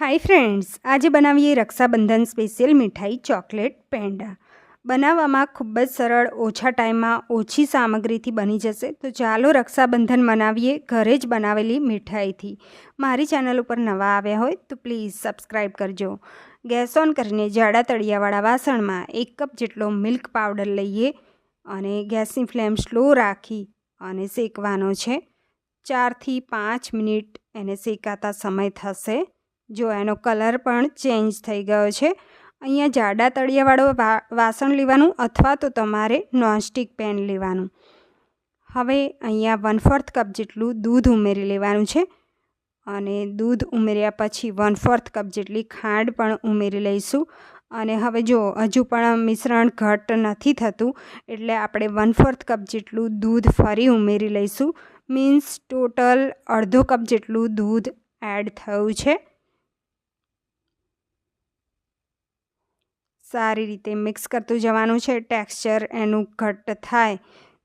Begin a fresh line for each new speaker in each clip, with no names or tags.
હાય friends, આજે બનાવીએ Rakshabandhan special મીઠાઈ ચોકલેટ પેંડા. બનાવવામાં ખૂબ જ સરળ, ઓછા ટાઈમમાં ઓછી સામગ્રીથી બની જશે. તો ચાલો રક્ષાબંધન મનાવીએ ઘરે જ બનાવેલી મીઠાઈથી. મારી ચેનલ ઉપર નવા આવ્યા હોય તો પ્લીઝ સબસ્ક્રાઈબ કરજો. ગેસ ઓન કરીને જાડા તળિયાવાળા વાસણમાં એક કપ જેટલો મિલ્ક પાવડર લઈએ અને ગેસની ફ્લેમ સ્લો રાખી અને શેકવાનો છે. ચારથી પાંચ મિનિટ એને શેકાતા સમય થશે. જો એનો કલર પણ ચેન્જ થઈ ગયો છે. અહીંયા જાડા તળિયાવાળો વાસણ લેવાનું અથવા તો તમારે નોનસ્ટિક પેન લેવાનું. હવે અહીંયા વન ફોર્થ કપ જેટલું દૂધ ઉમેરી લેવાનું છે અને દૂધ ઉમેર્યા પછી વન ફોર્થ કપ જેટલી ખાંડ પણ ઉમેરી લઈશું. અને હવે જો હજુ પણ મિશ્રણ ઘટ નથી થતું, એટલે આપણે વન ફોર્થ કપ જેટલું દૂધ ફરી ઉમેરી લઈશું. મીન્સ ટોટલ અડધો કપ જેટલું દૂધ એડ થયું છે. સારી રીતે મિક્સ કરતું જવાનું છે, ટેક્સચર એનું ઘટ્ટ થાય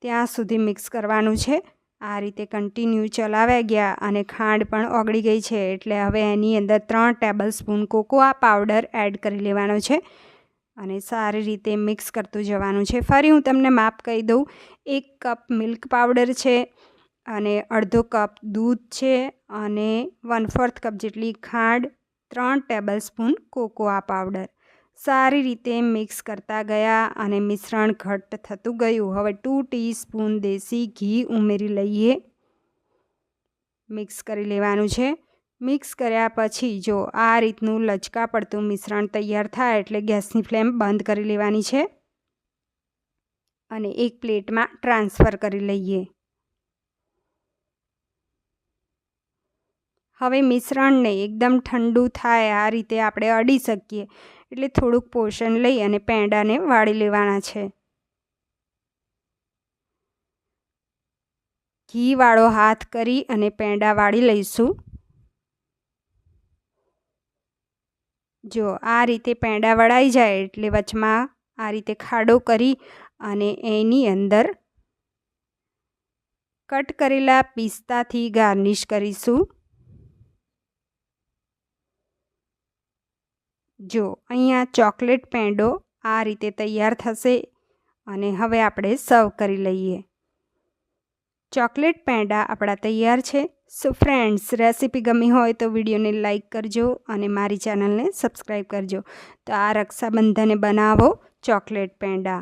ત્યાં સુધી મિક્સ કરવાનું છે. આ રીતે કન્ટિન્યુ ચલાવ્યા ગયા અને ખાંડ પણ ઓગળી ગઈ છે, એટલે હવે એની અંદર ત્રણ tablespoon cocoa powder add કરી લેવાનો છે અને સારી રીતે મિક્સ કરતું જવાનું છે. ફરી હું તમને માપ કહી દઉં, એક કપ મિલ્ક પાવડર છે અને અડધો કપ દૂધ છે અને વન ફોર્થ કપ જેટલી ખાંડ, ત્રણ ટેબલ સ્પૂન કોકોઆ પાવડર. સારી રીતે મિક્સ કરતા ગયા અને મિશ્રણ ઘટ્ટ થતું ગયું. હવે ટુ ટીસ્પૂન દેશી ઘી ઉમેરી લઈએ. મિક્સ કરી લેવાનું છે. મિક્સ કર્યા પછી જો આ રીતનું લચકા પડતું મિશ્રણ તૈયાર થાય એટલે ગેસની ફ્લેમ બંધ કરી લેવાની છે અને એક પ્લેટમાં ટ્રાન્સફર કરી લઈએ. હવે મિશ્રણને એકદમ ઠંડુ થાય આ રીતે આપણે અડી શકીએ. એટલે થોડુંક પોષણ લઈ અને પેંડાને વાળી લેવાના છે. ઘીવાળો હાથ કરી અને પેંડા વાળી લઈશું. જો આ રીતે પેંડા વળાઈ જાય એટલે વચમાં આ રીતે ખાડો કરી અને એની અંદર કટ કરેલા પિસ્તાથી ગાર્નિશ કરીશું. જો, અહીંયા ચોકલેટ પેંડો આ રીતે તૈયાર થશે અને હવે આપણે સર્વ કરી લઈએ. ચોકલેટ પેંડા આપણા તૈયાર છે. સો ફ્રેન્ડ્સ રેસીપી ગમી હોય તો વિડીયોને લાઇક કરજો અને મારી ચેનલને સબસ્ક્રાઈબ કરજો. તો આ રક્ષાબંધને બનાવો ચોકલેટ પેંડા.